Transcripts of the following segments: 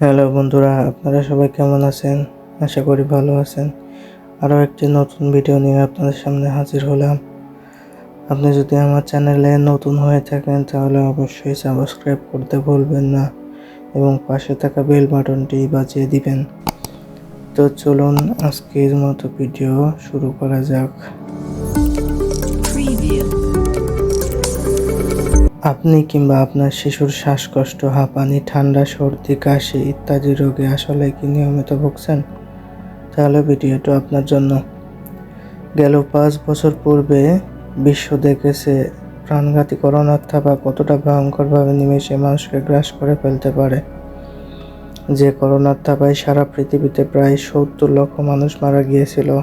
Hello বন্ধুরা, আপনারা সবাই কেমন আছেন? আশা করি ভালো আছেন। আরও একটি নতুন ভিডিও নিয়ে আপনাদের সামনে হাজির হলাম। আপনি যদি আমার চ্যানেলে নতুন হয়ে থাকেন, তাহলে অবশ্যই সাবস্ক্রাইব করতে ভুলবেন না এবং পাশে থাকা বেল বাটনটি বাজিয়ে দিবেন। তো চলুন আজকের মতো ভিডিও শুরু করা যাক। আপনি কিংবা আপনার শিশুর শ্বাসকষ্ট, হাঁপানি, ঠান্ডা, সর্দি, কাশি ইত্যাদি রোগে আসলে কি নিয়মিত ভুগছেন? তাহলে ভিডিওটা আপনার জন্য। গেল পাঁচ বছর পূর্বে বিশ্ব দেখেছে প্রাণঘাতী করোনার থাবা কতটা ভয়ঙ্করভাবে নিমেষে মানুষকে গ্রাস করে ফেলতে পারে। যে করোনার থাবায় সারা পৃথিবীতে প্রায় সত্তর লক্ষ মানুষ মারা গিয়েছিল।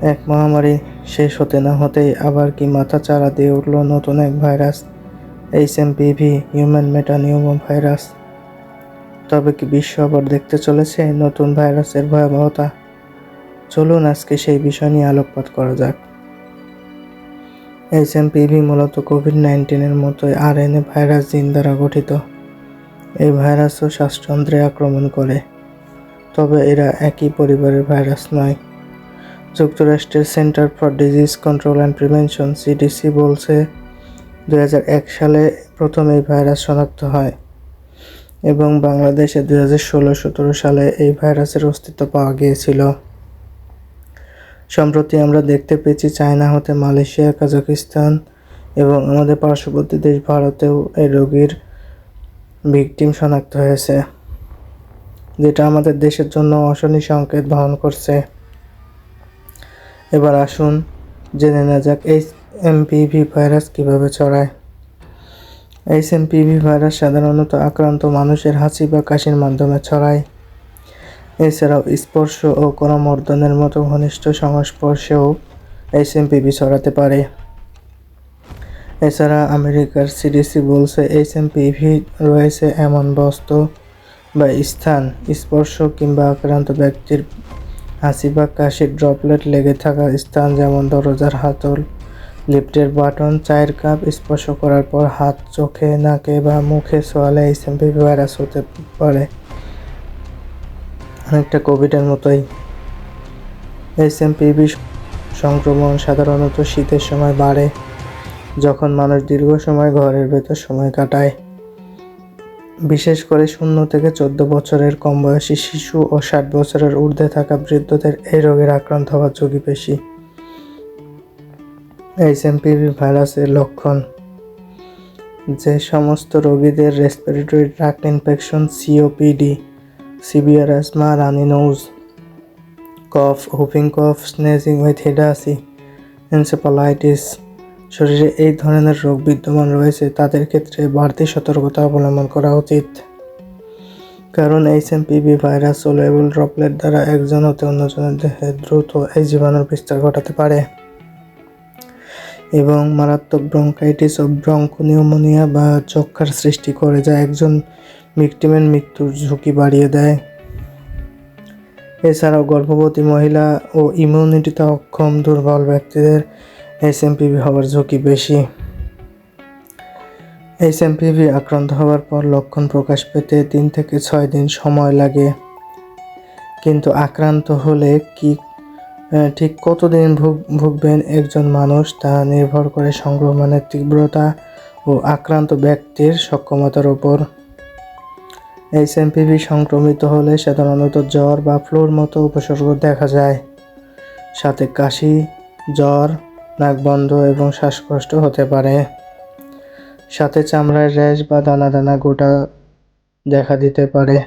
এক মহামারী শেষ হতে না হতেই আবার কি মাথা চারা দিয়ে উঠল নতুন এক virus, H M PV human metapneumovirus. তবে কি বিশ্ব আবার দেখতে চলেছে নতুন ভাইরাসের ভয়াবহতা? চলুন আজকে সেই বিষয় নিয়ে আলোকপাত করা যাক। এইচ এম পিভি মূলত কোভিড নাইন্টিনের মতোই আর এন এ ভাইরাস জিন দ্বারা গঠিত। এই ভাইরাসও শ্বাসযন্ত্রে আক্রমণ করে। তবে এরা একই পরিবারের ভাইরাস নয়। যুক্তরাষ্ট্রের centre for disease control and prevention, CDC, বলছে দু হাজার এক সালে প্রথম এই ভাইরাস শনাক্ত হয় এবং বাংলাদেশে দু হাজার ষোলো সতেরো সালে এই ভাইরাসের অস্তিত্ব পাওয়া গিয়েছিল। সম্প্রতি আমরা দেখতে পেয়েছি চায়না হতে মালয়েশিয়া, কাজাকিস্তান এবং আমাদের পার্শ্ববর্তী দেশ ভারতেও এই রোগীর ভিকটিম শনাক্ত হয়েছে, যেটা আমাদের দেশের জন্য অশনি সংকেত বহন করছে। এবার আসুন, জেনে নেওয়া যাক এইচ এমপিভি ভাইরাস কীভাবে ছড়ায়। এইচ এমপিভি ভাইরাস সাধারণত আক্রান্ত মানুষের হাঁচি বা কাশির মাধ্যমে ছড়ায়। এছাড়াও স্পর্শ ও করমর্দনের মতো ঘনিষ্ঠ সংস্পর্শেও এইচ এমপিভি ছড়াতে পারে। এছাড়া আমেরিকার সিডিসি বলছে এইচ এমপিভি রয়েছে এমন বস্তু বা স্থান, স্পর্শ কিংবা আক্রান্ত ব্যক্তির হাসি বা কাশির ড্রপলেট লেগে থাকা স্থান যেমন দরজার হাতল, লিফটের বাটন, চায়ের কাপ স্পর্শ করার পর হাত, চোখে, নাকে বা মুখে সোয়ালে এইচএমপিভি ভাইরাস হতে পারে। অনেকটা কোভিডের মতোই। এইচএমপিভি সংক্রমণ সাধারণত শীতের সময় বাড়ে, যখন মানুষ দীর্ঘ সময় ঘরের ভেতর সময় কাটায়। বিশেষ করে শূন্য থেকে চোদ্দ বছরের কম বয়সী শিশু ও ষাট বছরের ঊর্ধ্বে থাকা বৃদ্ধদের এই রোগের আক্রান্ত হওয়ার ঝুঁকি বেশি এইচ এইচএমপিভি ভাইরাসের লক্ষণ। যে সমস্ত রোগীদের respiratory tract infection COPD severe asthma runny nose cough whooping cough sneezing with হিডাসি encephalitis শরীরে এই ধরনের রোগ বিদ্যমান রয়েছে, তাদের ক্ষেত্রে বাড়তি সতর্কতা অবলম্বন করা উচিত। কারণ H HMPV virus soluble droplet দ্বারা একজন হতে অন্যজনের দেহে দ্রুত এই জীবাণুর বিস্তার ঘটাতে পারে। এবং মারাত্মক ব্রঙ্কাইটিস ও ব্রঙ্কোনিউমোনিয়া বা যক্ষার সৃষ্টি করে যা একজন ভিকটিমের মৃত্যুর ঝুঁকি বাড়িয়ে দেয়। এছাড়াও গর্ভবতী মহিলা ও ইমিউনিটিতে অক্ষম দুর্বল ব্যক্তিদের এইচএমপিভি হওয়ার ঝুঁকি বেশি। এইচএমপিভি আক্রান্ত হওয়ার পর লক্ষণ প্রকাশ পেতে তিন থেকে ছয় দিন সময় লাগে। কিন্তু আক্রান্ত হলে কি ঠিক কতদিন ভুগ, ভুগবেন একজন মানুষ তা নির্ভর করে সংক্রমণের তীব্রতা ও আক্রান্ত ব্যক্তির সক্ষমতার উপর। এইচএমপিভি সংক্রমিত হলে সাধারণত জ্বর বা ফ্লুর মতো উপসর্গ দেখা যায়। সাথে কাশি, জ্বর নাক বন্ধ এবং শ্বাসকষ্ট হতে পারে। সাথে চামড়ায় র্যাশ বা দানা দানা গোটা দেখা দিতে পারে।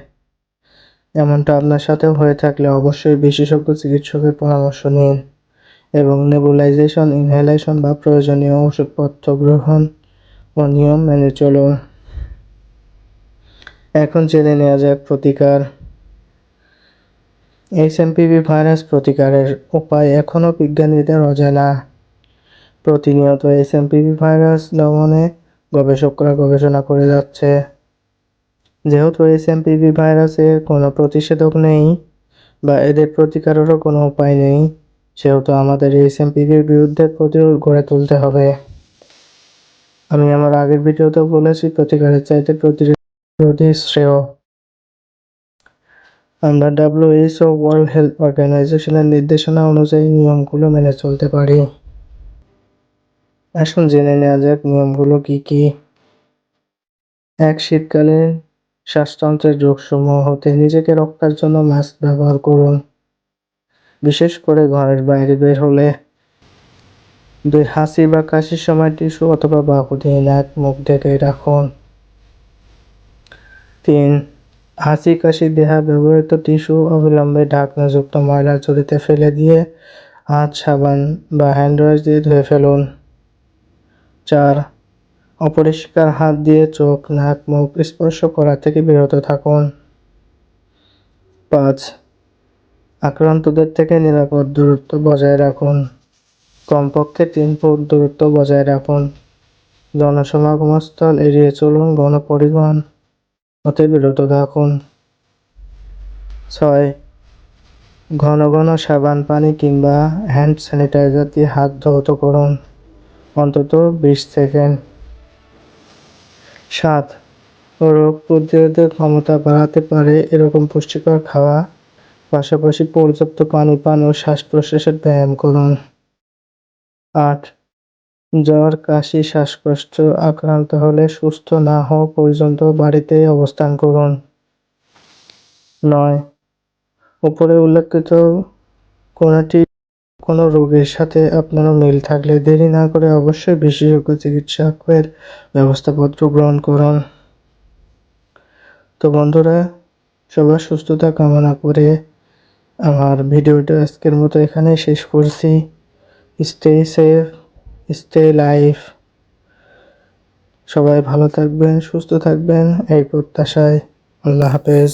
এমনটা আপনার সাথেও হয়ে থাকলে অবশ্যই বিশেষজ্ঞ চিকিৎসকের পরামর্শ নিন এবং নেবুলাইজেশন, ইনহেলেশন বা প্রয়োজনীয় ওষুধপত্র গ্রহণ ও নিয়ম মেনে চলুন। এখন জেনে নেওয়া যাক প্রতিকার। এইচএমপিভি ভাইরাস প্রতিকারের উপায় এখনও বিজ্ঞানীদের অজানা। প্রতিনিয়ত এইচএমপিভি ভাইরাস দমনে গবেষকরা গবেষণা করে যাচ্ছে। যেহেতু এইচএমপিভি ভাইরাসের কোনো প্রতিষেধক নেই বা এদের প্রতিকারেরও কোনো উপায় নেই, সেহেতু আমাদের এইচএমপিভির বিরুদ্ধে প্রতিরোধ গড়ে তুলতে হবে। আমি আমার আগের ভিডিওতে বলেছি, প্রতিকারের চাইতে প্রতিরোধী শ্রেয়। আমরা ডাব্লিউএইচও ওয়ার্ল্ড হেলথ অর্গানাইজেশনের নির্দেশনা অনুযায়ী নিয়মগুলো মেনে চলতে পারি। আসুন জেনে নেওয়া যাক নিয়মগুলো কি কি। এক শীতকালে শ্বাসতন্ত্রের রোগসমূহ হতে নিজেকে রক্ষার জন্য মাস্ক ব্যবহার করুন। বিশেষ করে ঘরের বাইরে বের হলে। দুই, হাসি বা কাশির সময় টিস্যু অথবা বাহু দিয়ে নাক, মুখ ঢেকে রাখুন। তিন, হাসি, কাশি, দেহা ব্যবহৃত টিস্যু অবিলম্বে ঢাকনাযুক্ত ময়লা ঝুড়িতে ফেলে দিয়ে হাত, সাবান বা হ্যান্ড ওয়াশ দিয়ে ধুয়ে ফেলুন। চার। অপরিষ্কার হাত দিয়ে চোখ, নাক, মুখ স্পর্শ করা থেকে বিরত থাকুন। পাঁচ। আক্রান্তদের থেকে নিরাপদ দূরত্ব বজায় রাখুন। কমপক্ষে তিন ফুট দূরত্ব বজায় রাখুন। জনসমাগমস্থল এড়িয়ে চলুন গণপরিবহন হতে বিরত থাকুন। ছয়। ঘন ঘন সাবান, পানি কিংবা হ্যান্ড স্যানিটাইজার দিয়ে হাত ধৌত করুন। অন্তত বিশ সেকেন্ড। সাত, রোগ প্রতিরোধের ক্ষমতা বাড়াতে পারে এরকম পুষ্টিকর খাওয়া। পাশাপাশি পর্যাপ্ত পানি পান ও শ্বাস প্রশ্বাসের ব্যায়াম করুন। আট, জ্বর, কাশি, শ্বাসকষ্ট, আক্রান্ত হলে সুস্থ না হওয়া পর্যন্ত বাড়িতে অবস্থান করুন। নয়, উপরে উল্লেখিত কোনটি কোনো রোগের সাথে আপনার মিল থাকলে দেরি না করে অবশ্যই বিশেষজ্ঞ চিকিৎসকের ব্যবস্থাপত্র গ্রহণ করুন। তো বন্ধুরা, সবার সুস্থতা কামনা করে আমার ভিডিওটা আজকের মতো এখানেই শেষ করছি। স্টে সেফ স্টে লাইফ সবাই ভালো থাকবেন, সুস্থ থাকবেন, এই প্রত্যাশায় আল্লাহ হাফেজ।